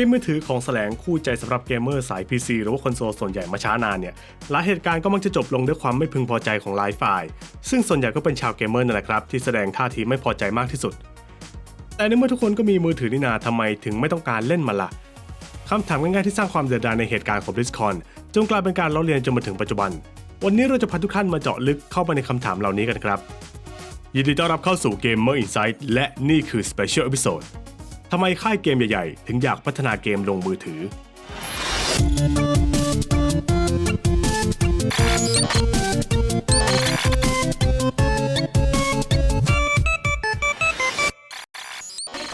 กมมือถือของแสลงคู่ใจสำหรับเกมเมอร์สาย PC หรือว่าคอนโซลส่วนใหญ่มาช้านานเนี่ยหลายเหตุการณ์ก็มักจะจบลงด้วยความไม่พึงพอใจของหลายฝ่าย ซึ่งส่วนใหญ่ก็เป็นชาวเกมเมอร์นั่นแหละครับที่แสดงท่าทีไม่พอใจมากที่สุด แต่ในเมื่อทุกคนก็มีมือถือนี่นาทำไมถึงไม่ต้องการเล่นมันล่ะคำถามง่ายๆที่สร้างความเดือดดาลในเหตุการณ์ของ BlizzCon จนกลายเป็นการล้อเลียนจนมาถึงปัจจุบัน วันนี้เราจะพาทุกท่านมาเจาะลึกเข้าไปในคำถามเหล่านี้กันครับ ยินดีต้อนรับเข้าสู่ Gamer Insight และนี่คือ Special Episode ทำไมค่ายเกมใหญ่ๆ ถึงอยากพัฒนาเกมลงมือถือ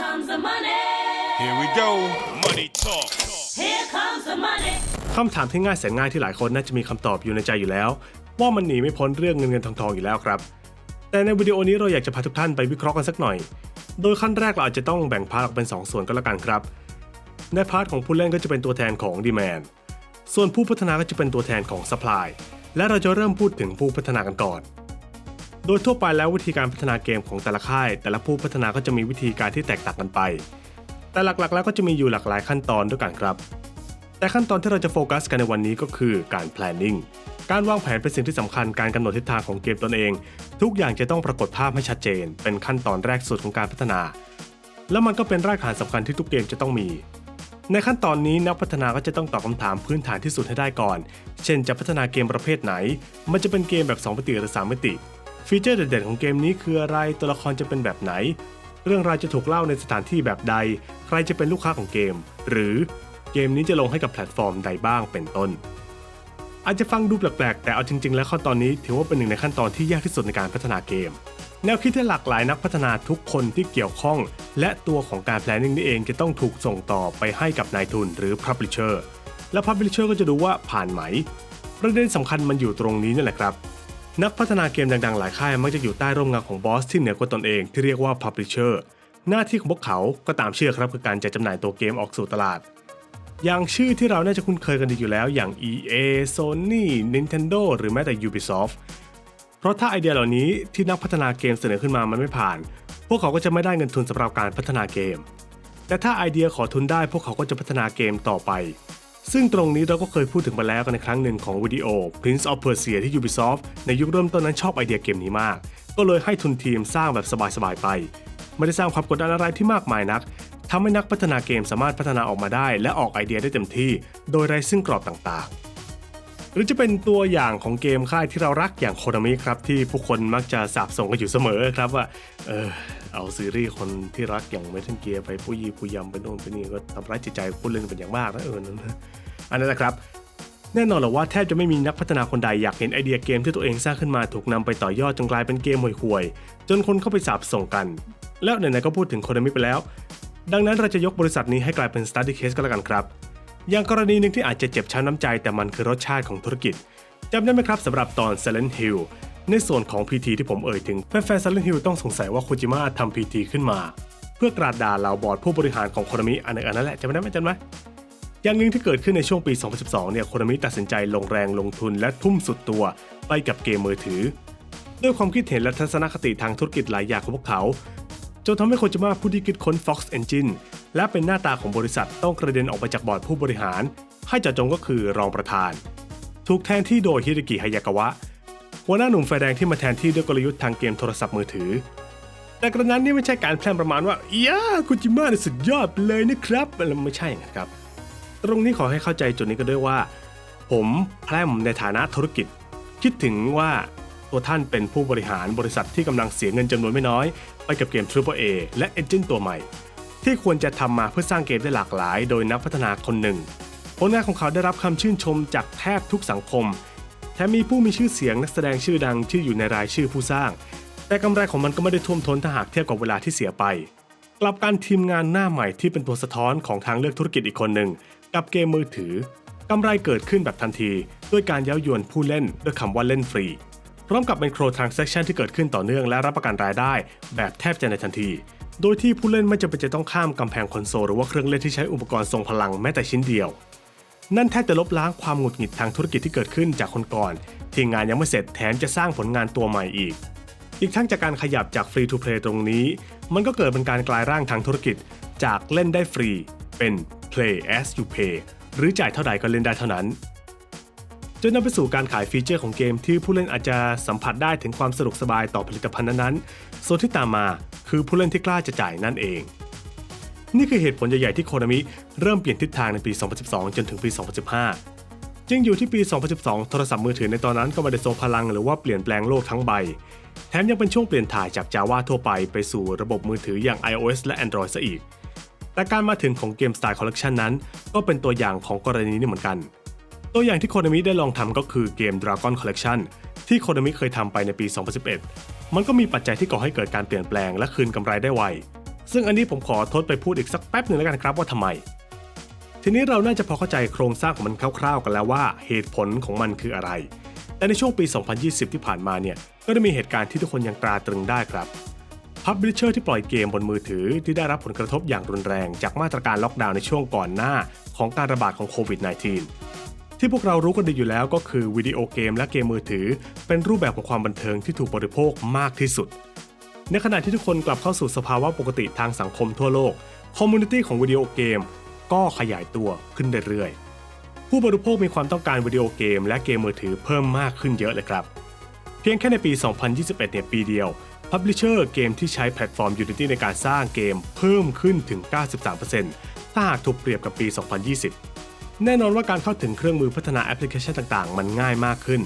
comes the money. Here we go. Money talk. Here comes the money. คำถามที่ง่ายแสนง่ายที่หลายคนน่าจะมีคำตอบอยู่ในใจอยู่แล้ว ว่ามันหนีไม่พ้นเรื่องเงินเงินทองทองอยู่แล้วครับ แต่ในวิดีโอนี้เราอยากจะพาทุกท่านไปวิเคราะห์กันสักหน่อย โดยขั้นแรกเราอาจจะต้องแบ่งพาร์ทออกเป็น 2 ส่วนก็แล้วกันครับ ในพาร์ทของผู้เล่นก็จะเป็นตัวแทนของ Demand ส่วนผู้พัฒนาก็จะเป็นตัวแทนของ Supply และเราจะเริ่มพูดถึงผู้พัฒนากันก่อน โดยทั่วไปแล้ววิธีการพัฒนาเกมของแต่ละค่าย แต่ละผู้พัฒนาก็จะมีวิธีการที่แตกต่างกันไป แต่หลักๆ แล้วก็จะมีอยู่หลากหลายขั้นตอนด้วยกันครับ แต่ขั้นตอนที่เราจะโฟกัสกันในวันนี้ก็คือการ planning การวางแผนเป็นสิ่งที่สำคัญการกำหนดทิศทางของเกมตนเอง ทุกอย่างจะต้องปรากฏภาพให้ชัดเจน เป็นขั้นตอนแรกสุดของการพัฒนา และมันก็เป็นรากฐานสำคัญที่ทุกเกมจะต้องมี ในขั้นตอนนี้นักพัฒนาก็จะต้องตอบคำถามพื้นฐานที่สุดให้ได้ก่อน เช่น จะพัฒนาเกมประเภทไหน มันจะเป็นเกมแบบ 2 มิติหรือ 3 มิติ ฟีเจอร์เด่นๆของเกมนี้คืออะไรตัวละครจะเป็นแบบไหน เรื่องราวจะถูกเล่าในสถานที่แบบใด ใครจะเป็นลูกค้าของเกม หรือเกมนี้จะลงให้กับแพลตฟอร์มใดบ้างเป็นต้น อาจจะฟังดูแปลกๆ แต่เอาจริง ๆ แล้วขั้นตอนนี้ถือว่าเป็นหนึ่งในขั้นตอนที่ยากที่สุดในการพัฒนาเกม แนวคิดที่หลากหลายนักพัฒนาทุกคนที่เกี่ยวข้อง และตัวของการ planning นี่เองจะต้องถูกส่งต่อไปให้กับนายทุนหรือ publisher และ publisher ก็จะดูว่าผ่านไหม ประเด็นสำคัญมันอยู่ตรงนี้นี่แหละครับนักพัฒนาเกมดังๆ หลายค่ายมักจะอยู่ใต้ร่มเงาของบอสที่เหนือกว่าตนเองที่เรียกว่า publisher หน้าที่ของพวกเขาก็ตามเชื่อครับคือการจัดจำหน่ายตัวเกมออกสู่ตลาด อย่างชื่อที่เราน่าจะคุ้นเคยกันดีอยู่แล้ว อย่าง EA Sony Nintendo หรือแม้แต่ Ubisoft เพราะถ้าไอเดียเหล่านี้ที่นักพัฒนาเกมเสนอขึ้นมามันไม่ผ่าน พวกเขาก็จะไม่ได้เงินทุนสำหรับการพัฒนาเกม แต่ถ้าไอเดียขอทุนได้พวกเขาก็จะพัฒนาเกมต่อไป ซึ่งตรงนี้เราก็เคยพูดถึงมาแล้วกันในครั้งหนึ่งของวิดีโอ Prince of Persia ที่ Ubisoft ในยุคเริ่มต้นนั้นชอบไอเดียเกมนี้มาก ก็เลยให้ทุนทีมสร้างแบบสบายๆไป ไม่ได้สร้างความกดดันอะไรที่มากมายนัก ทำให้นักพัฒนาเกมสามารถพัฒนาออกมาได้ และออกไอเดียได้เต็มที่ โดยไร้ซึ่งกรอบต่างๆ หรือจะเป็นตัวอย่างของเกมค่ายที่เรารักอย่างโคนามิครับ ที่ผู้คนมักจะสาบส่งกันอยู่เสมอครับว่า เออเอาซีรีส์คนที่รักอย่าง Metal Gear ไปผู้ยีผู้ยำไปโน่นไปนี่ก็ทำร้ายจิตใจผู้เล่นเป็นอย่างมากนะเออนั่นอันนั้นนะครับแน่นอนหละว่าแทบจะไม่มีนักพัฒนาคนใดอยากเห็นไอเดียเกมที่ตัวเองสร้างขึ้นมาถูกนำไปต่อยอดจนกลายเป็นเกมห่วยๆจนคนเข้าไปสาบส่งกัน แล้วไหนๆก็พูดถึงโคนามิไปแล้ว ดังนั้นเราจะยกบริษัทนี้ให้กลายเป็น study case ก็แล้วกันครับ อย่างกรณีหนึ่งที่อาจจะเจ็บช้ำน้ำใจ แต่มันคือรสชาติของธุรกิจจำได้ไหมครับสำหรับตอน Silent Hill ในส่วนของ PT ที่ผมเอ่ยถึงแฟนๆ Silent Hill ต้องสงสัยว่าโคจิมะทำ PT ขึ้นมา เพื่อกราดด่าเหล่าบอร์ดผู้บริหารของโคนมิอันนั้นอันนั้นแหละจำได้ไหมจำไหมอย่างหนึ่งที่เกิดขึ้นในช่วงปี 2012 เนี่ยโคนมิตัดสินใจลงแรงลงทุนและทุ่มสุดตัวไปกับเกมมือถือ ด้วยความคิดเห็นและทัศนคติทางธุรกิจหลายอย่างของพวกเขา จนทำให้โคจิมะผู้ที่คิดค้น Fox Engine และเป็นหน้าตาของบริษัทต้องกระเด็นออกไปจากบอร์ดผู้บริหาร ให้เจาจงก็คือรองประธาน ถูกแทนที่โดยฮิเดกิฮายากาวะ หัวหน้าหนุ่มไฟแดงที่มาแทนที่ด้วยกลยุทธ์ทางเกมโทรศัพท์มือถือ แต่กระนั้นนี่ไม่ใช่การแพร่ประมาณว่าย่าโคจิมะสุดยอดเลยนะครับไม่ใช่อย่างนั้นครับ ตรงนี้ขอให้เข้าใจจุดนี้กันด้วยว่า ผมแพร่มในฐานะธุรกิจ คิดถึงว่า ตัวท่านเป็นผู้บริหารบริษัทที่กำลังเสียเงินจำนวนไม่น้อย ไปกับเกม Triple A และ Engine ตัวใหม่ ที่ควรจะทำมาเพื่อสร้างเกมได้หลากหลาย โดยนักพัฒนาคนหนึ่ง ผลงานของเขาได้รับคำชื่นชมจากแทบทุกสังคมแถมมีผู้มีชื่อเสียงนักแสดงชื่อดังที่อยู่ในรายชื่อผู้สร้าง แต่กำไรของมันก็ไม่ได้ท่วมท้นถ้าหากเทียบกับเวลาที่เสียไป กลับการทีมงานหน้าใหม่ที่เป็นตัวสะท้อนของทางเลือกธุรกิจอีกคนหนึ่งกับเกมมือถือกำไรเกิดขึ้นแบบทันที ด้วยการเย้ายวนผู้เล่นด้วยคำว่าเล่นฟรี พร้อมกับเป็นโครทรานเซ c ชันที่เกิดขึ้นต่อเนื่องและรับประกันรายได้ แบบแทบจะในทันที โดยที่ผู้เล่นไม่จำเป็นจะต้องข้ามกำแพงคอนโซลหรือว่าเครื่องเล่นที่ใช้อุปกรณ์ทรงพลังแม้แต่ชิ้นเดียว นั่นแทบจะลบล้างความหงุดหงิดทางธุรกิจที่เกิดขึ้นจากคนก่อน ที่งานยังไม่เสร็จแถมจะสร้างผลงานตัวใหม่อีก อีกทั้งจากการขยับจากฟรีทูเพลย์ตรงนี้ มันก็เกิดเป็นการกลายร่างทางธุรกิจ จากเล่นได้ฟรี เป็น play as you pay หรือจ่ายเท่าใดก็เล่นได้เท่านั้น จนนำไปสู่การขายฟีเจอร์ของเกมที่ผู้เล่นอาจจะสัมผัสได้ถึงความสะดวกสบายต่อผลิตภัณฑ์นั้นๆ ส่วนที่ตามมาคือผู้เล่นที่กล้าจะจ่ายนั่นเอง นี่คือเหตุผลใหญ่ๆที่โคนามิเริ่มเปลี่ยนทิศทางในปี 2012 จนถึงปี 2015 จึงอยู่ที่ปี 2012 โทรศัพท์มือถือในตอนนั้นก็ไม่ได้ทรงพลังหรือว่าเปลี่ยนแปลงโลกทั้งใบ แถมยังเป็นช่วงเปลี่ยนถ่ายจาก Java ทั่วไปไปสู่ระบบมือถืออย่าง iOS และ Android ซะอีก แต่การมาถึงของเกม Style Collection นั้น ก็เป็นตัวอย่างของกรณีนี้เหมือนกัน ตัวอย่างที่โคนามิได้ลองทำก็คือเกม Dragon Collection ที่โคนามิเคยทำไปในปี 2011 มันก็มีปัจจัยที่ก่อให้เกิดการเปลี่ยนแปลงและคืนกำไรได้ไว ซึ่งอันนี้ผมขอทดไปพูดอีกสักแป๊บหนึ่งแล้วกันครับว่าทำไม ทีนี้เราน่าจะพอเข้าใจโครงสร้างของมันคร่าวๆ กันแล้วว่าเหตุผลของมันคืออะไร แต่ในช่วงปี 2020 ที่ผ่านมาเนี่ยก็ได้มีเหตุการณ์ที่ทุกคนยังตราตรึงได้ครับพับ l ิเชอร์ที่ปล่อยเกมบนมือถือที่ได้รับผลกระทบอย่างรุนแรงจากมาตรการล็อกดาวน์ในช่วงก่อนหน้าของการระบาดของโควิด -19 ที่พวกเรารู้กันดีอยู่แล้วก็คือวิดีโอเกมและเกมมือถือ เป็นรูปแบบของความบันเทิงที่ถูกบริโภคมากที่สุด ในขณะที่ทุกคนกลับเข้าสู่สภาวะปกติทางสังคมทั่วโลกคอมมูนิตี้ของวิดีโอเกมก็ขยายตัวขึ้นเรื่อยๆ ผู้บริโภคมีความต้องการวิดีโอเกมและเกมมือถือเพิ่มมากขึ้นเยอะเลยครับ เพียงแค่ในปี 2021 เนี่ยปีเดียวพับลิเชอร์เกมที่ใช้แพลตฟอร์ม Unity ในการสร้างเกมเพิ่มขึ้นถึง 93%ถ้าหากถูกเปรียบกับปี 2020 แน่นอนว่าการเข้าถึงเครื่องมือพัฒนาแอปพลิเคชันต่างๆ มันง่ายมากขึ้น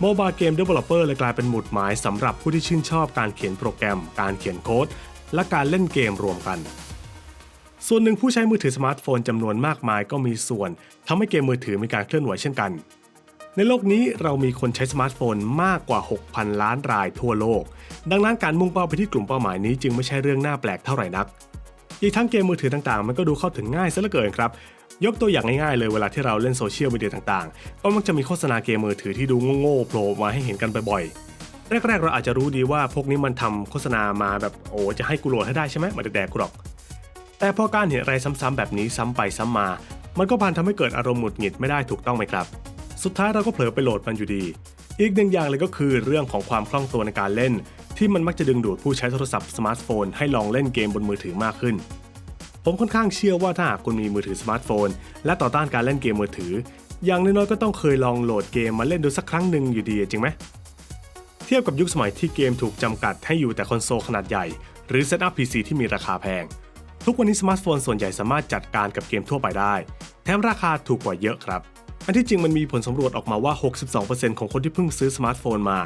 โมบายเกม Developer เลยกลายเป็นหมุดหมายสำหรับผู้ที่ชื่นชอบการเขียนโปรแกรม การเขียนโค้ด และการเล่นเกมรวมกัน ส่วนหนึ่งผู้ใช้มือถือสมาร์ทโฟนจำนวนมากมายก็มีส่วนทำให้เกมมือถือมีการเคลื่อนไหวเช่นกัน ในโลกนี้เรามีคนใช้สมาร์ทโฟนมากกว่า 6,000 ล้านรายทั่วโลก ดังนั้นการมุ่งเป้าไปที่กลุ่มเป้าหมายนี้จึงไม่ใช่เรื่องน่าแปลกเท่าไหร่นักอีกทั้งเกมมือถือต่างๆ มันก็ดูเข้าถึงง่ายซะเหลือเกินครับ ยกตัวอย่างง่ายๆเลยเวลาที่เราเล่นโซเชียลมีเดียต่างๆ ก็มักจะมีโฆษณาเกมมือถือที่ดูโง่ๆโผล่มาให้เห็นกันบ่อยๆ แรกๆ เราอาจจะรู้ดีว่าพวกนี้มันทำโฆษณามาแบบโอ้จะให้กูโหลดให้ได้ใช่ไหมไมาแดกกูหรอก แต่พอการเห็นอะไรซ้ำๆแบบนี้ซ้ำไปซ้ำมา มันก็พันทำให้เกิดอารมณ์หงุดหงิดไม่ได้ถูกต้องไหมครับ สุดท้ายเราก็เผลอไปโหลดมันอยู่ดี อีกหนึ่งอย่างเลยก็คือเรื่องของความคล่องตัวในการเล่น ที่มันมักจะดึงดูดผู้ใช้โทรศัพท์สมาร์ทโฟนให้ลองเล่นเกมบนมือถือมากขึ้น ผมค่อนข้างเชื่อว่าถ้าหากคุณมีมือถือสมาร์ทโฟน และต่อต้านการเล่นเกมมือถือ อย่างน้อยๆก็ต้องเคยลองโหลดเกมมาเล่นดูสักครั้งหนึ่งอยู่ดีจริงไหมเทียบกับยุคสมัยที่เกมถูกจำกัดให้อยู่แต่คอนโซลขนาดใหญ่ หรือเซตอัพ PC ที่มีราคาแพง ทุกวันนี้สมาร์ทโฟนส่วนใหญ่สามารถจัดการกับเกมทั่วไปได้ แถมราคาถูกกว่าเยอะครับ อันที่จริงมันมีผลสำรวจออกมาว่า 62%ของคนที่เพิ่งซื้อสมาร์ทโฟนมา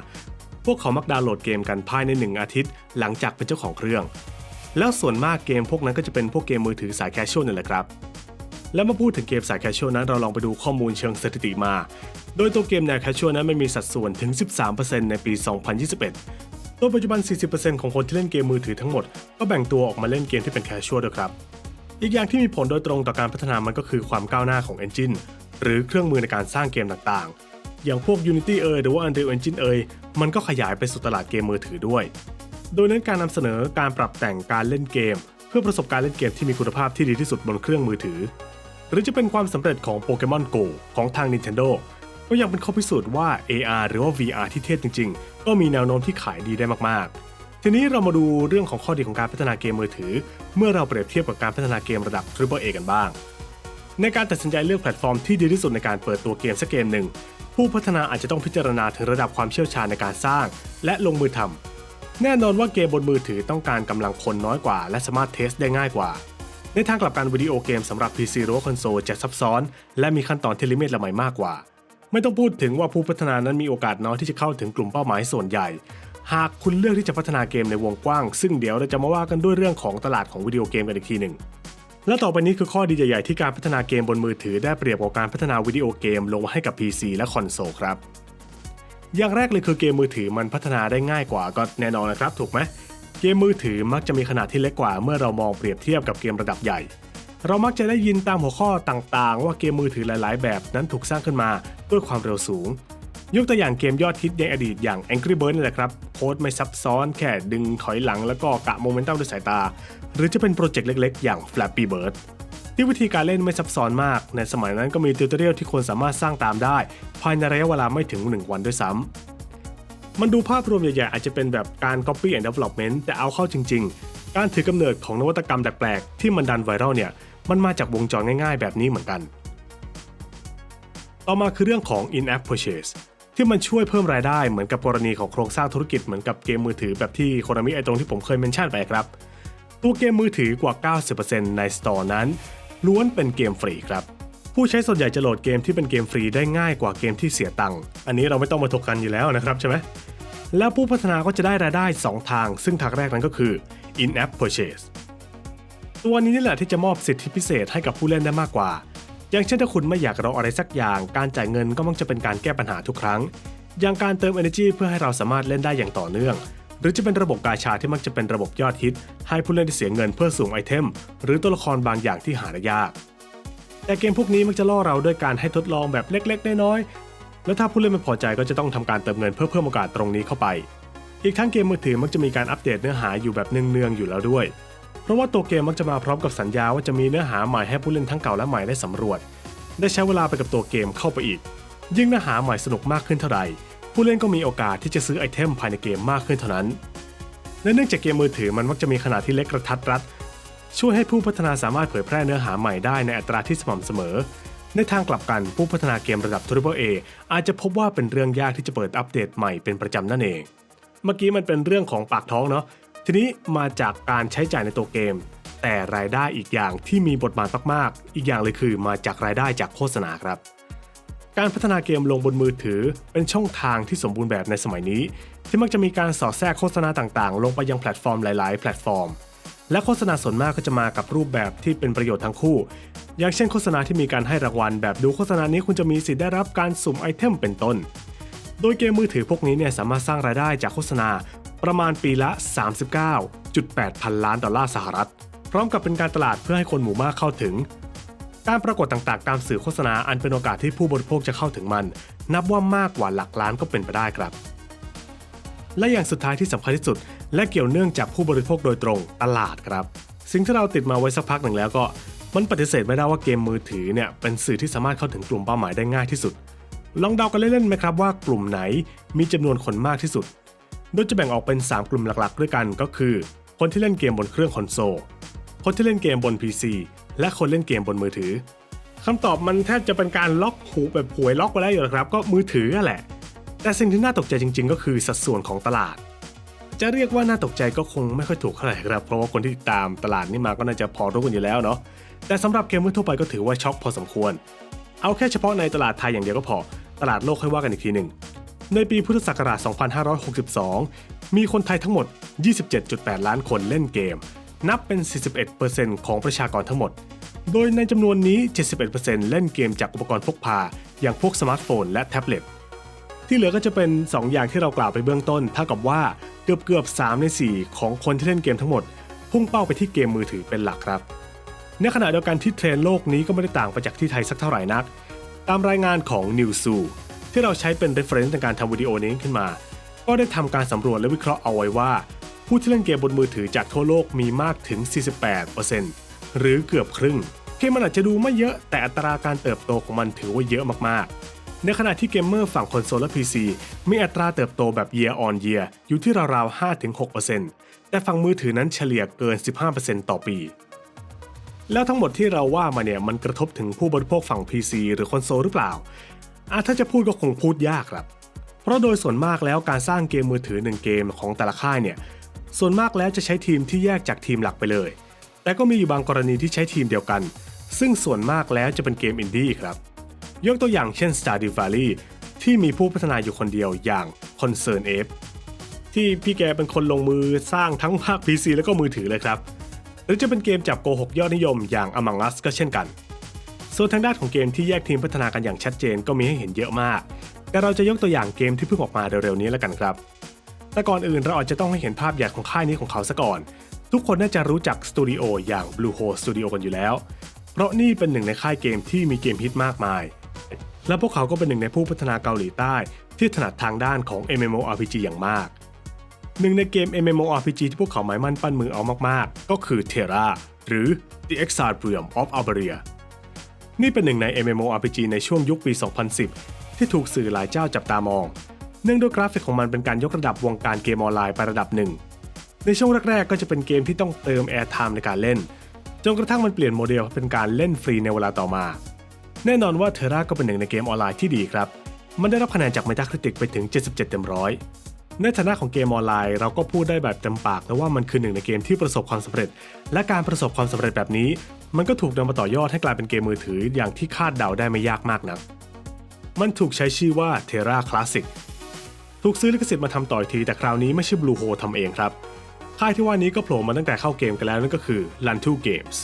พวกเขามักดาวน์โหลดเกมกันภายใน 1 อาทิตย์ หลังจากเป็นเจ้าของเครื่อง แล้วส่วนมากเกมพวกนั้นก็จะเป็นพวกเกมมือถือสายแคชชวลนี่แหละครับ แล้วมาพูดถึงเกมสายแคชชวลนั้นเราลองไปดูข้อมูลเชิงสถิติมา โดยตัวเกมแนวแคชชวลนั้นมันมีสัดส่วนถึง 13%ในปี 2021โดยปัจจุบัน 40%ของคนที่เล่นเกมมือถือทั้งหมด ก็แบ่งตัวออกมาเล่นเกมที่เป็นแคชชวลด้วยครับ อีกอย่างที่มีผลโดยตรงต่อการพัฒนามันก็คือความก้าวหน้าของ Engine หรือเครื่องมือในการสร้างเกมต่างๆ อย่างพวก Unity เอยหรือว่า Unreal Engine เอยมันก็ขยายไปสู่ตลาดเกมมือถือด้วย โดยเน้นการนำเสนอการปรับแต่งการเล่นเกม เพื่อประสบการณ์เล่นเกมที่มีคุณภาพที่ดีที่สุดบนเครื่องมือถือ หรือจะเป็นความสำเร็จของ Pokemon Go ของทาง Nintendo ก็ยังเป็นข้อพิสูจน์ว่า AR หรือว่า VR ที่เทพจริง ๆ ก็มีแนวโน้มที่ขายดีได้มากๆ ทีนี้เรามาดูเรื่องของข้อดีของการพัฒนาเกมมือถือ เมื่อเราเปรียบเทียบกับการพัฒนาเกมระดับ Triple A กันบ้าง ในการตัดสินใจเลือกแพลตฟอร์มที่ดีที่สุดในการเปิดตัวเกมสักเกมหนึ่งผู้พัฒนาอาจจะต้องพิจารณาถึงระดับความเชี่ยวชาญในการสร้าง และลงมือทำ แน่นอนว่าเกมบนมือถือต้องการกำลังคนน้อยกว่า และสามารถเทสได้ง่ายกว่า ในทางกลับกันวิดีโอเกมสำหรับ PC หรือว่าคอนโซลจะซับซ้อน และมีขั้นตอนที่ลิมิตละไมมากกว่า ไม่ต้องพูดถึงว่าผู้พัฒนานั้นมีโอกาสน้อยที่จะเข้าถึงกลุ่มเป้าหมายส่วนใหญ่ หากคุณเลือกที่จะพัฒนาเกมในวงกว้าง ซึ่งเดี๋ยวเราจะมาว่ากันด้วยเรื่องของตลาดของวิดีโอเกมกันอีกทีหนึ่งและต่อไปนี้คือข้อดีใหญ่ๆที่การพัฒนาเกมบนมือถือได้เปรียบกว่าการพัฒนาวิดีโอเกมลงมาให้กับ PC และคอนโซลครับ อย่างแรกเลยคือเกมมือถือมันพัฒนาได้ง่ายกว่าก็แน่นอนนะครับ ถูกไหมเกมมือถือมักจะมีขนาดที่เล็กกว่าเมื่อเรามองเปรียบเทียบกับเกมระดับใหญ่ เรามักจะได้ยินตามหัวข้อต่างๆ ว่าเกมมือถือหลาย ๆ แบบนั้นถูกสร้างขึ้นมาด้วยความเร็วสูง ยกตัวอย่างเกมยอดฮิตในอดีตอย่าง Angry Birds นี่แหละครับโค้ดไม่ซับซ้อนแค่ดึงถอยหลังแล้วก็กะโมเมนตัมด้วยสายตา หรือจะเป็นโปรเจกต์เล็ก ๆ อย่าง Flappy Bird ที่วิธีการเล่นไม่ซับซ้อนมาก ในสมัยนั้นก็มีติวตอเรียลที่คนสามารถสร้างตามได้ ภายในระยะเวลาไม่ถึง 1 วันด้วยซ้ำมันดูภาพรวมใหญ่ๆอาจจะเป็นแบบการ copy and development แต่เอาเข้าจริง ๆ การถือกำเนิดของนวัตกรรมแปลกๆที่มันดันไวรัลเนี่ยมันมาจากวงจรง่ายๆ แบบนี้เหมือนกัน ต่อมาคือเรื่องของ in-app purchase ที่มันช่วยเพิ่มรายได้เหมือนกับกรณีของโครงสร้างธุรกิจเหมือนกับเกมมือถือแบบที่โคนามิไอตรงที่ผมเคยเมนชั่นไปครับ ตัวเกมมือถือกว่า 90%ใน Store นั้น ล้วนเป็นเกมฟรีครับ ผู้ใช้ส่วนใหญ่จะโหลดเกมที่เป็นเกมฟรีได้ง่ายกว่าเกมที่เสียตังค์อันนี้เราไม่ต้องมาถกกันอยู่แล้วนะครับใช่ไหมแล้วผู้พัฒนาก็จะได้รายได้ 2 ทาง ซึ่งทางแรกนั้นก็คือ in-app purchase ตัวนี้นี่แหละที่จะมอบสิทธิพิเศษให้กับผู้เล่นได้มากกว่า อย่างเช่นถ้าคุณไม่อยากรออะไรสักอย่าง การจ่ายเงินก็มักจะเป็นการแก้ปัญหาทุกครั้ง อย่างการเติม energy เพื่อให้เราสามารถเล่นได้อย่างต่อเนื่อง หรือจะเป็นระบบกาชาที่มักจะเป็นระบบยอดฮิต ให้ผู้เล่นได้เสียเงินเพื่อสูงไอเทม หรือตัวละครบางอย่างที่หาได้ยาก แต่เกมพวกนี้มักจะล่อเราด้วยการให้ทดลองแบบเล็กๆ น้อยๆ และถ้าผู้เล่นไม่พอใจก็จะต้องทำการเติมเงินเพื่อเพิ่มโอกาสตรงนี้เข้าไป อีกทั้งเกมมือถือมักจะมีการอัปเดตเนื้อหาอยู่แบบเนืองๆอยู่แล้วด้วย เพราะว่าตัวเกมมักจะมาพร้อมกับสัญญาว่าจะมีเนื้อหาใหม่ให้ผู้เล่นทั้งเก่าและใหม่ได้สำรวจ ได้ใช้เวลาไปกับตัวเกมเข้าไปอีก ยิ่งเนื้อหาใหม่สนุกมากขึ้นเท่าใด ผู้เล่นก็มีโอกาสที่จะซื้อไอเทมภายในเกมมากขึ้นเท่านั้น และเนื่องจากเกมมือถือมันมักจะมีขนาดที่เล็กกระทัดรัด ช่วยให้ผู้พัฒนาสามารถเผยแพร่เนื้อหาใหม่ได้ในอัตราที่สม่ำเสมอ ในทางกลับกันผู้พัฒนาเกมระดับ Triple A อาจจะพบว่าเป็นเรื่องยากที่จะเปิดอัปเดตใหม่เป็นประจำนั่นเอง เมื่อกี้มันเป็นเรื่องของปากท้องเนาะ ทีนี้มาจากการใช้จ่ายในตัวเกม แต่รายได้อีกอย่างที่มีบทบาทมากๆ อีกอย่างเลยคือมาจากรายได้จากโฆษณาครับ การพัฒนาเกมลงบนมือถือเป็นช่องทางที่สมบูรณ์แบบในสมัยนี้ ที่มักจะมีการสอดแทรกโฆษณาต่างๆ ลงไปยังแพลตฟอร์มหลายๆ แพลตฟอร์ม และโฆษณาส่วนมากก็จะมากับรูปแบบที่เป็นประโยชน์ทั้งคู่ อย่างเช่นโฆษณาที่มีการให้รางวัล แบบดูโฆษณานี้คุณจะมีสิทธิ์ได้รับการสุ่มไอเทมเป็นต้น โดยเกมมือถือพวกนี้เนี่ยสามารถสร้างรายได้จากโฆษณาประมาณปีละ 39.8 พันล้านดอลลาร์สหรัฐ พร้อมกับเป็นการตลาดเพื่อให้คนหมู่มากเข้าถึง การปรากฏต่างๆ ตามสื่อโฆษณาอันเป็นโอกาสที่ผู้บริโภคจะเข้าถึงมัน นับว่ามากกว่าหลักล้านก็เป็นไปได้ครับ และอย่างสุดท้ายที่สำคัญที่สุด และเกี่ยวเนื่องจากผู้บริโภคโดยตรงตลาดครับ สิ่งที่เราติดมาไว้สักพักหนึ่งแล้วก็มันปฏิเสธไม่ได้ว่าเกมมือถือเนี่ยเป็นสื่อที่สามารถเข้าถึงกลุ่มเป้าหมายได้ง่ายที่สุด ลองเดากันเล่นๆไหมครับว่ากลุ่มไหนมีจำนวนคนมากที่สุด โดยจะแบ่งออกเป็น 3 กลุ่มหลักๆ ด้วยกันก็คือ คนที่เล่นเกมบนเครื่องคอนโซล คนที่เล่นเกมบน PC และคนเล่นเกมบนมือถือคำตอบมันแทบจะเป็นการล็อกหูแบบหวยล็อกไปแล้วอยู่แล้วครับ ก็มือถือแหละ แต่สิ่งที่น่าตกใจจริง ๆ ก็คือสัดส่วนของตลาด จะเรียกว่าน่าตกใจก็คงไม่ค่อยถูกเท่าไหร่ครับ เพราะว่าคนที่ติดตามตลาดนี้มาก็น่าจะพอรู้กันอยู่แล้วเนาะแต่สำหรับเกมเมอร์ทั่วไปก็ถือว่าช็อกพอสมควร เอาแค่เฉพาะในตลาดไทยอย่างเดียวก็พอ ตลาดโลกค่อยว่ากันอีกทีหนึ่งในปีพุทธศักราช 2562 มีคนไทยทั้งหมด 27.8 ล้านคนเล่นเกม นับเป็น 41%ของประชากรทั้งหมด โดยในจำนวนนี้ 71%เล่นเกมจากอุปกรณ์พกพา อย่างพวกสมาร์ทโฟนและแท็บเล็ต ที่เหลือก็จะเป็น 2 อย่างที่เรากล่าวไปเบื้องต้น เท่ากับว่าเกือบเกือบ3ใน 4 ของคนที่เล่นเกมทั้งหมด พุ่งเป้าไปที่เกมมือถือเป็นหลักครับ ในขณะเดียวกันที่เทรนโลกนี้ก็ไม่ได้ต่างไปจากที่ไทยสักเท่าไหร่นัก ตามรายงานของ n e w s o ที่เราใช้เป็น reference ในการทำวิดีโอนี้ขึ้นมา ก็ได้ทำการสำรวจและวิเคราะห์เอาไว้ว่า ผู้ที่เล่นเกมบนมือถือจากทั่วโลกมีมากถึง 48%หรือเกือบครึ่งเกมมันอาจจะดูไม่เยอะแต่อัตราการเติบโตของมันถือว่าเยอะมากๆ ในขณะที่เกมเมอร์ฝั่งคอนโซลและ PC มีอัตราเติบโตแบบ year on year อยู่ที่ราวๆ 5-6%แต่ฝั่งมือถือนั้นเฉลี่ยเกิน 15%ต่อปี แล้วทั้งหมดที่เราว่ามาเนี่ยมันกระทบถึงผู้บริโภคฝั่ง PC หรือคอนโซลหรือเปล่าอาถ้าจะพูดก็คงพูดยากครับ เพราะโดยส่วนมากแล้วการสร้างเกมมือถือหนึ่งเกมของแต่ละค่ายเนี่ย ส่วนมากแล้วจะใช้ทีมที่แยกจากทีมหลักไปเลย แต่ก็มีอยู่บางกรณีที่ใช้ทีมเดียวกัน ซึ่งส่วนมากแล้วจะเป็นเกมอินดี้ครับ ยกตัวอย่างเช่น Stardew Valley ที่มีผู้พัฒนาอยู่คนเดียวอย่าง Concern Ape ที่พี่แกเป็นคนลงมือสร้างทั้งภาค PC แล้วก็มือถือเลยครับ หรือจะเป็นเกมจับโกหกยอดนิยมอย่าง Among Us ก็เช่นกัน ส่วนทางด้านของเกมที่แยกทีมพัฒนากันอย่างชัดเจนก็มีให้เห็นเยอะมาก แต่เราจะยกตัวอย่างเกมที่เพิ่งออกมาเร็วๆนี้แล้วกันครับ แต่ก่อนอื่นเราอาจจะต้องให้เห็นภาพใหญ่ของค่ายนี้ของเขาซะก่อน ทุกคนน่าจะรู้จักสตูดิโออย่าง Bluehole Studio กันอยู่แล้ว เพราะนี่เป็นหนึ่งในค่ายเกมที่มีเกมฮิตมากมาย และพวกเขาก็เป็นหนึ่งในผู้พัฒนาเกาหลีใต้ ที่ถนัดทางด้านของ MMORPG อย่างมาก หนึ่งในเกม MMORPG ที่พวกเขาหมายมั่นปั้นมือเอามากๆ ก็คือ Terra หรือ The Exiled Realm of Alberia นี่เป็นหนึ่งใน MMORPG ในช่วงยุคปี 2010 ที่ถูกสื่อหลายเจ้าจับตามอง เนื่องด้วยกราฟิกของมันเป็นการยกระดับวงการเกมออนไลน์ไประดับหนึ่ง ในช่วงแรกๆ ก็จะเป็นเกมที่ต้องเติมแอร์ไทม์ในการเล่น จนกระทั่งมันเปลี่ยนโมเดลเป็นการเล่นฟรีในเวลาต่อมา แน่นอนว่าเทราก็เป็นหนึ่งในเกมออนไลน์ที่ดีครับ มันได้รับคะแนนจาก Metacritic ไปถึง 77 เต็มร้อยในฐานะของเกมออนไลน์เราก็พูดได้แบบเต็มปากแล้วว่ามันคือหนึ่งในเกมที่ประสบความสำเร็จ และการประสบความสำเร็จแบบนี้ มันก็ถูกนำมาต่อยอดให้กลายเป็นเกมมือถืออย่างที่คาดเดาได้ไม่ยากมากนัก มันถูกใช้ชื่อว่า Terra Classic ถูกซื้อลิขสิทธิ์มาทำต่ออีกทีแต่คราวนี้ไม่ใช่ Blue Hole ทำเองครับค่ายที่ว่านี้ก็โผล่มาตั้งแต่เข้าเกมกันแล้วนั่นก็คือ Lantu Games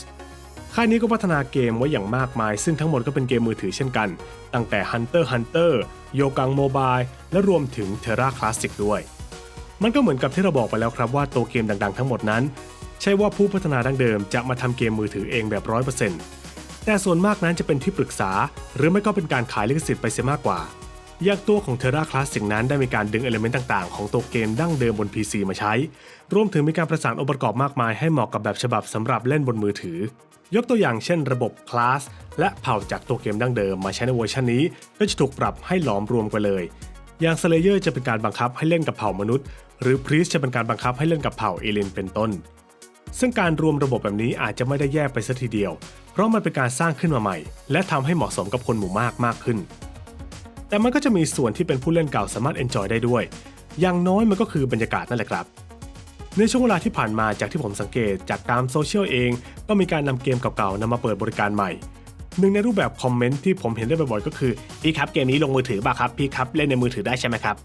ค่ายนี้ก็พัฒนาเกมไว้อย่างมากมาย ซึ่งทั้งหมดก็เป็นเกมมือถือเช่นกัน ตั้งแต่ Hunter Hunter โยกังโมบายและรวมถึง Terra Classic ด้วย มันก็เหมือนกับที่เราบอกไปแล้วครับว่าตัวเกมดังๆ ทั้งหมดนั้น ใช่ว่าผู้พัฒนาดั้งเดิมจะมาทำเกมมือถือเองแบบ 100%แต่ส่วนมากนั้นจะเป็นที่ปรึกษา หรือไม่ก็เป็นการขายลิขสิทธิ์ไปเสียมากกว่า อย่างตัวของ Terra Classic นั้นได้มีการดึงเอลเมนต์ต่างๆ ของตัวเกมดั้งเดิมบน PC มาใช้ รวมถึงมีการประสานองค์ประกอบมากมายให้เหมาะกับแบบฉบับสำหรับเล่นบนมือถือ ยกตัวอย่างเช่นระบบคลาสและเผ่าจากตัวเกมดั้งเดิมมาใช้ในเวอร์ชันนี้ ก็จะถูกปรับให้หลอมรวมกันเลย อย่าง Slayer จะเป็นการบังคับให้เล่นกับเผ่ามนุษย์ หรือ Priest จะเป็นการบังคับให้เล่นกับเผ่าเอเลนเป็นต้น ซึ่งการรวมระบบแบบนี้อาจจะไม่ได้แยกไปซะทีเดียว เพราะมันเป็นการสร้างขึ้นมาใหม่ และทำให้เหมาะสมกับคนหมู่มากมากขึ้น แต่มันก็จะมีส่วนที่เป็นผู้เล่นเก่าสามารถ enjoy ได้ด้วย อย่างน้อยมันก็คือบรรยากาศนั่นแหละครับ ในช่วงเวลาที่ผ่านมาจากที่ผมสังเกตจากตามโซเชียลเอง ก็มีการนำเกมเก่าๆนำมาเปิดบริการใหม่ หนึ่งในรูปแบบคอมเมนต์ที่ผมเห็นได้บ่อยๆก็คือพี่ครับเกมนี้ลงมือถือป่ะครับพี่ครับเล่นในมือถือได้ใช่ไหมครับ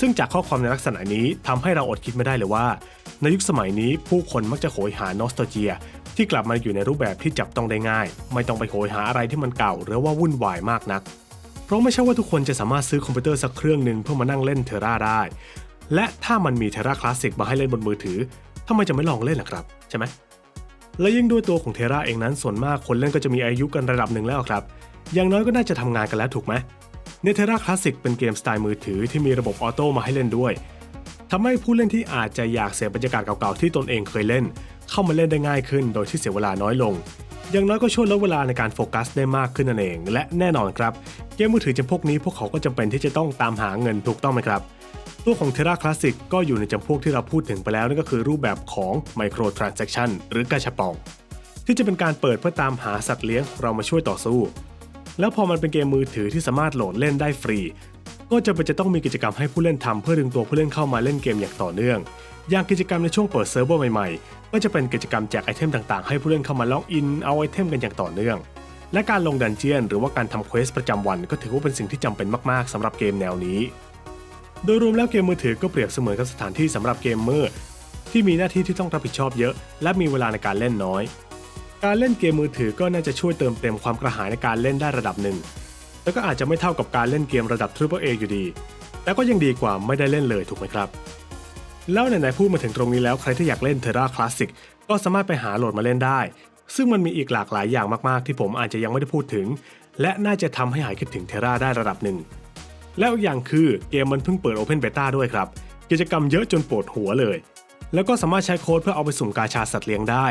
ซึ่งจากข้อความในลักษณะนี้ทำให้เราอดคิดไม่ได้เลยว่า ในยุคสมัยนี้ผู้คนมักจะโหยหานอสตเจีย ที่กลับมาอยู่ในรูปแบบที่จับต้องได้ง่าย ไม่ต้องไปโหยหาอะไรที่มันเก่า หรือว่าวุ่นวายมากนัก เพราะไม่ใช่ว่าทุกคนจะสามารถซื้อคอมพิวเตอร์สักเครื่องหนึ่งเพื่อมานั่งเล่นเทราได้ และถ้ามันมีเทราคลาสสิกมาให้เล่นบนมือถือทำไมจะไม่ลองเล่นล่ะครับ ใช่ไหมและยิ่งด้วยตัวของเทราเองนั้นส่วนมากคนเล่นก็จะมีอายุกันระดับหนึ่งแล้วครับ อย่างน้อยก็น่าจะทำงานกันแล้วถูกไหมเนเทราคลาสสิกเป็นเกมสไตล์มือถือที่มีระบบออโต้มาให้เล่นด้วยทำให้ผู้เล่นที่อาจจะอยากเสียบรรยากาศเก่าๆที่ตนเองเคยเล่น เข้ามาเล่นได้ง่ายขึ้น โดยที่เสียเวลาน้อยลง อย่างน้อยก็ช่วยลดเวลาในการโฟกัสได้มากขึ้นนั่นเอง และแน่นอนครับเกมมือถือจำพวกนี้พวกเขาก็จำเป็นที่จะต้องตามหาเงินถูกต้องไหมครับ ตัวของ Terra Classic ก็อยู่ในจำพวกที่เราพูดถึงไปแล้วนั่นก็คือรูปแบบของ Micro Transaction หรือกาชาปอง ที่จะเป็นการเปิดเพื่อตามหาสัตว์เลี้ยงเรามาช่วยต่อสู้ แล้วพอมันเป็นเกมมือถือที่สามารถโหลดเล่นได้ฟรี ก็จะเป็นจะต้องมีกิจกรรมให้ผู้เล่นทำเพื่อดึงตัวผู้เล่นเข้ามาเล่นเกมอย่างต่อเนื่อง อย่างกิจกรรมในช่วงเปิดเซิร์ฟเวอร์ใหม่ๆ ก็จะเป็นกิจกรรมแจกไอเทมต่างๆ ให้ผู้เล่นเข้ามาล็อกอิน เอาไอเทมกันอย่างต่อเนื่อง และการลงดันเจียน หรือว่าการทำเควสประจำวันก็ถือว่าเป็นสิ่งที่จำเป็นมากๆสำหรับเกมแนวนี้ โดยรวมแล้วเกมมือถือก็เปรียบเสมือนกับสถานที่สำหรับเกมเมอร์ที่มีหน้าที่ที่ต้องรับผิดชอบเยอะ และมีเวลาในการเล่นน้อย การเล่นเกมมือถือก็น่าจะช่วยเติมเต็มความกระหายในการเล่นได้ระดับหนึ่ง แต่ก็อาจจะไม่เท่ากับการเล่นเกมระดับ Triple A อยู่ดี แต่ก็ยังดีกว่าไม่ได้เล่นเลยถูกไหมครับ แล้วไหนๆพูดมาถึงตรงนี้แล้วใครที่อยากเล่น Terra Classic ก็สามารถไปหาโหลดมาเล่นได้ ซึ่งมันมีอีกหลากหลายอย่างมากๆ ที่ผมอาจจะยังไม่ได้พูดถึง และน่าจะทำให้หายคิดถึง Terra ได้ระดับหนึ่ง แล้วอย่างคือเกมมันเพิ่งเปิด Open Beta ด้วยครับ กิจกรรมเยอะจนปวดหัวเลย แล้วก็สามารถใช้โค้ดเพื่อเอาไปสุ่มกาชาสัตว์เลี้ยงได้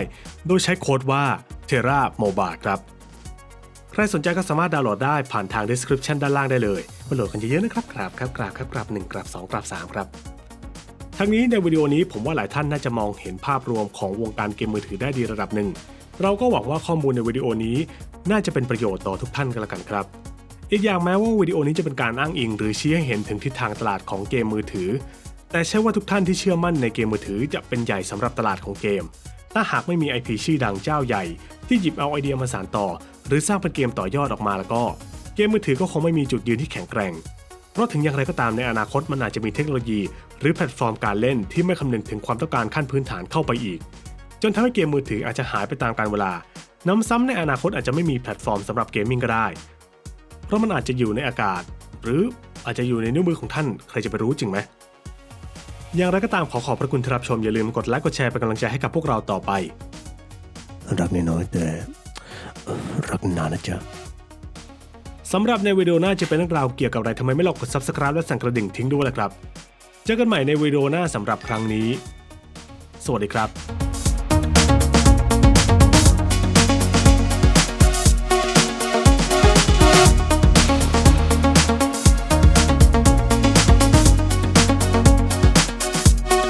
โดยใช้โค้ดว่า Terra Mobile ครับ ใครสนใจก็สามารถดาวน์โหลดได้ผ่านทาง description ด้านล่างได้เลยมาโหลดกันเยอะๆนะครับกราบครับกราบครับกราบ1กราบ2กราบ3ครับ ทั้งนี้ในวิดีโอนี้ผมว่าหลายท่านน่าจะมองเห็นภาพรวมของวงการเกมมือถือได้ดีระดับหนึ่ง เราก็หวังว่าข้อมูลในวิดีโอนี้ น่าจะเป็นประโยชน์ต่อทุกท่านกันละกันครับ อีกอย่างแม้ว่าวิดีโอนี้จะเป็นการอ้างอิง หรือชี้ให้เห็นถึงทิศทางตลาดของเกมมือถือ แต่ใช่ว่าทุกท่านที่เชื่อมั่นในเกมมือถือจะเป็นใหญ่สำหรับตลาดของเกม ถ้าหากไม่มี IP ชื่อดังเจ้าใหญ่ ที่หยิบเอาไอเดียมาสานต่อ หรือสร้างเป็นเกมต่อยอดออกมาแล้วก็ เกมมือถือก็คงไม่มีจุดยืนที่แข็งแกร่ง เพราะถึงอย่างไรก็ตามในอนาคตมันอาจจะมีเทคโนโลยี หรือแพลตฟอร์มการเล่นที่ไม่คำนึงถึงความต้องการขั้นพื้นฐานเข้าไปอีก จนทำให้เกมมือถืออาจจะหายไปตามกาลเวลา น้ำซ้ำในอนาคตอาจจะไม่มีแพลตฟอร์มสำหรับเกมมิ่งก็ได้ เพราะมันอาจจะอยู่ในอากาศ หรืออาจจะอยู่ในนิ้วมือของท่านใครจะไปรู้จริงไหมอย่างไรก็ตามขอขอบพระคุณที่รับชมอย่าลืมกดไลค์กดแชร์เป็นกำลังใจให้กับพวกเราต่อไป รักน้อยแต่รักนานนะจ๊ะ สำหรับในวิดีโอหน้าจะเป็นเรื่องราวเกี่ยวกับอะไรทำไมไม่ลองกด subscribe และสั่นกระดิ่งทิ้งด้วยล่ะครับ เจอกันใหม่ในวิดีโอหน้าสำหรับครั้งนี้ สวัสดีครับ